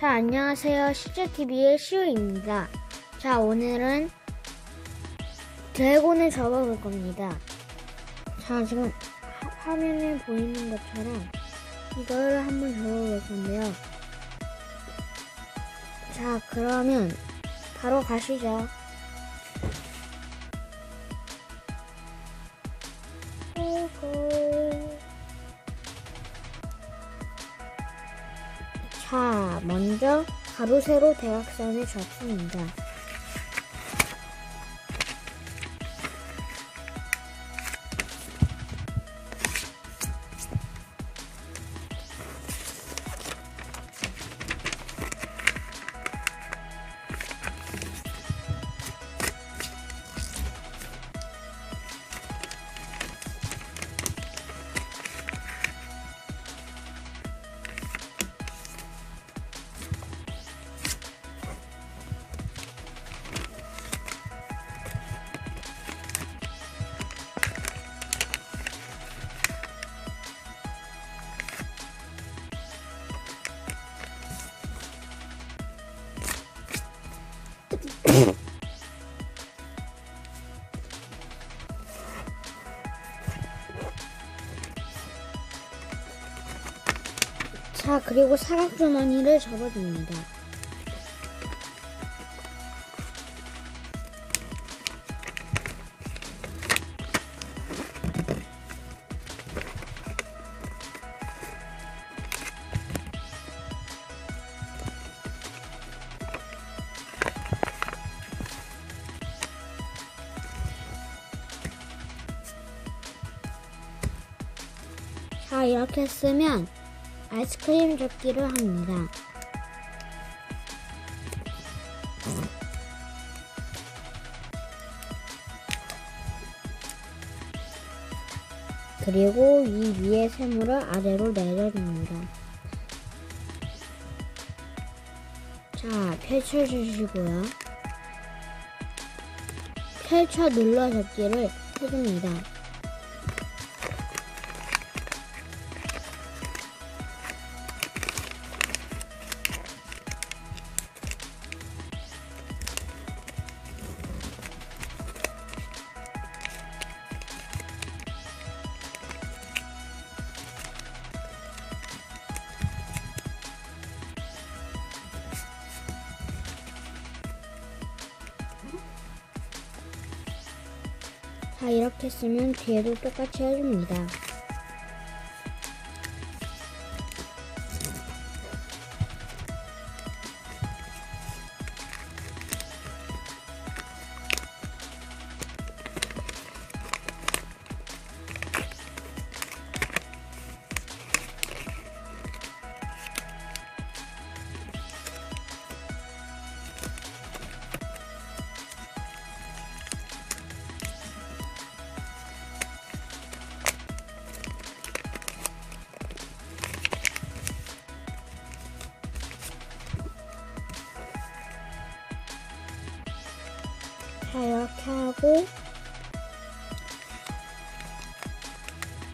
자, 안녕하세요. 시즈TV의 시우입니다. 자, 오늘은 드래곤을 접어볼 겁니다. 자, 지금 화- 화면에 보이는 것처럼 이걸 한번 접어볼 건데요. 자, 그러면 바로 가시죠. 먼저 가로 세로 대각선을 접습니다. 자, 그리고 사각주머니를 접어줍니다. 자, 이렇게 쓰면 아이스크림 접기를 합니다. 그리고 이 위에 세모를 아래로 내려줍니다. 자, 펼쳐주시고요. 펼쳐 눌러 접기를 해줍니다. 자, 이렇게 쓰면 뒤에도 똑같이 해줍니다. 이렇게 하고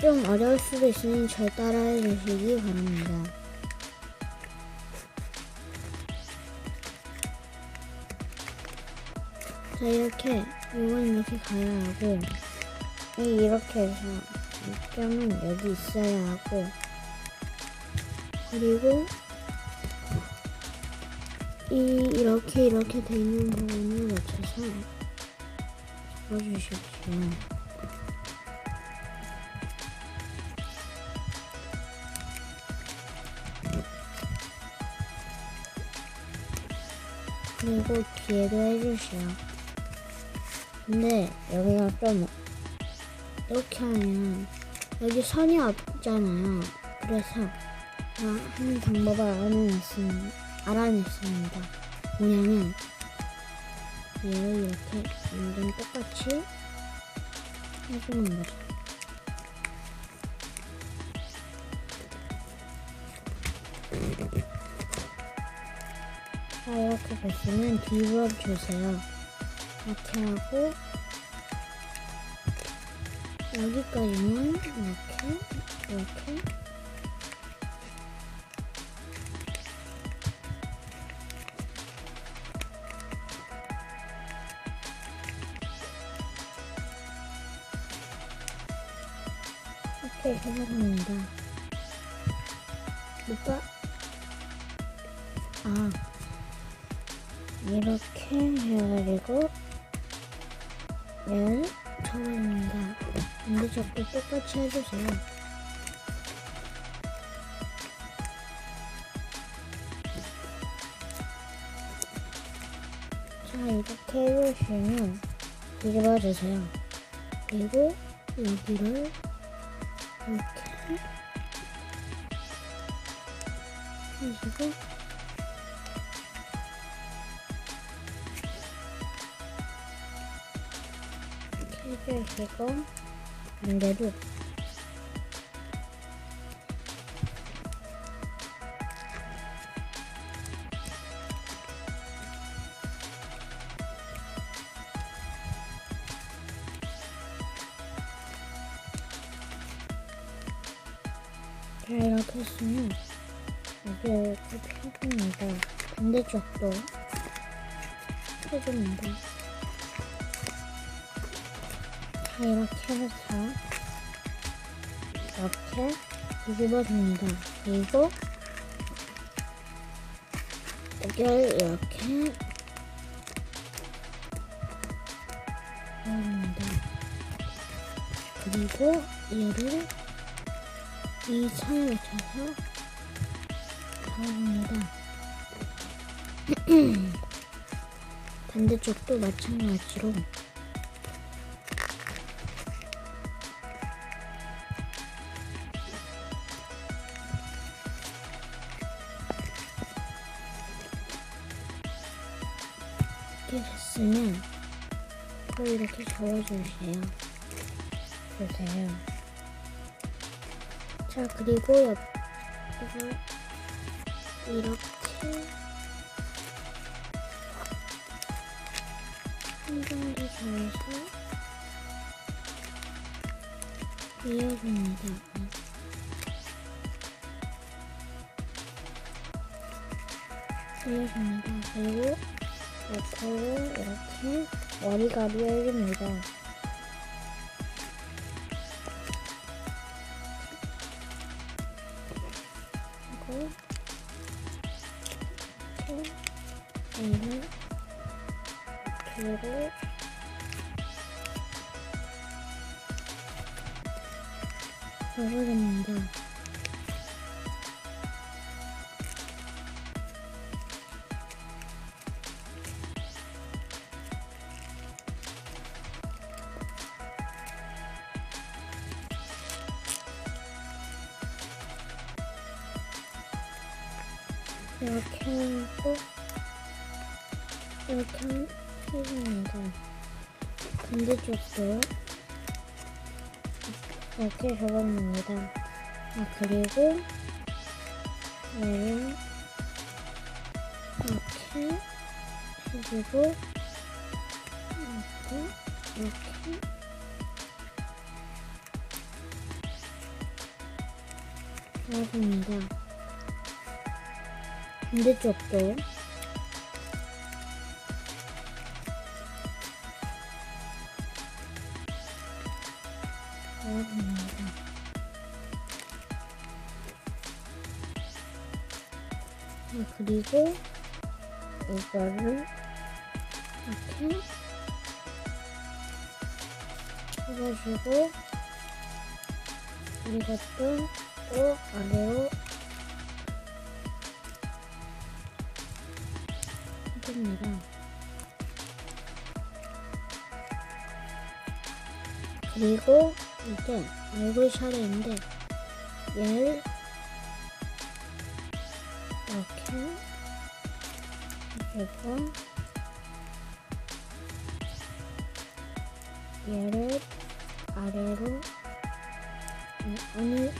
좀 어려울 수도 있으니 절 따라해 주시기 바랍니다. 자, 이렇게 이건 이렇게 가야 하고 이 이렇게 해서 이 점은 여기 있어야 하고 그리고 이 이렇게 이렇게 돼 있는 부분을 맞춰서 접어주십시오. 그리고 뒤에도 해주시오. 근데 여기가 좀 이렇게 하면 여기 선이 없잖아요. 그래서 제가 하는 방법을 알아냈습니다. 알아냈습니다. 뭐냐면 얘를 이렇게 완전 똑같이 해주는 거죠. 자 이렇게 됐으면 뒤로 주세요. 이렇게 하고 여기까지는 이렇게 이렇게 이렇게 해석합니다. 오빠, 아, 이렇게 해가지고, 면 접어줍니다. 반대쪽도 똑같이 해주세요. 자, 이렇게 해주시면 뒤집어주세요. 그리고 여기를 이렇게 해주고 이렇게 해주시고 반대로 했으면 여기 이렇게 펴줍니다. 반대쪽도 펴줍니다. 자 이렇게 해서 이렇게 뒤집어줍니다. 그리고 여기를 이렇게 넣습니다. 그리고 얘를 이 선을 맞춰서 잡아줍니다. 반대쪽도 마찬가지로 이렇게 됐으면 또 이렇게 접어주세요. 주세요. 자 그리고 옆 이걸 이렇게 한 정도 접어서 이어줍니다. 이어줍니다. 그리고 옆으로 이렇게 머리가리 해줍니다. 접어줍니다. 이렇게 하고 이렇게 해줍니다. 반대쪽도 이렇게 접어줍니다. 아 그리고 얘를 이렇게 해주고 이렇게 이렇게 접어줍니다. 반대쪽도 자, 그리고 이거를 이렇게 접어주고 이것도 또 아래로 해줍니다. 그리고 이제 얼굴 차례인데 얘를 이렇게 해주고 얘를 아래로 어느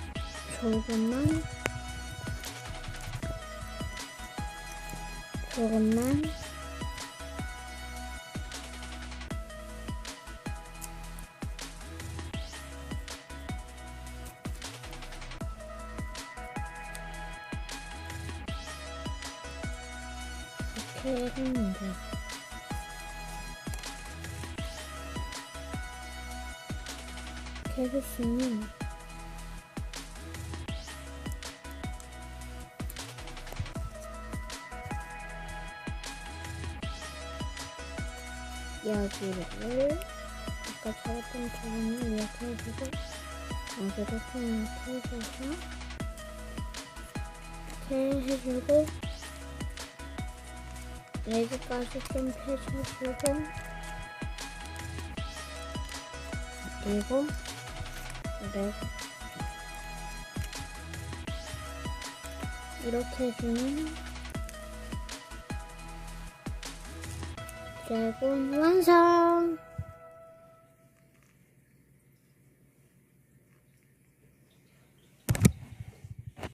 조금만 조금만 이렇게 했는데. 이렇게 했으면 여기를 아까 잡았던 부분을 이렇게 해주고 여기도 펜을 펴주고 이렇게 해주고 여기까지 좀 펴줘주고 그리고 네 이렇게 해주면 드래곤 완성!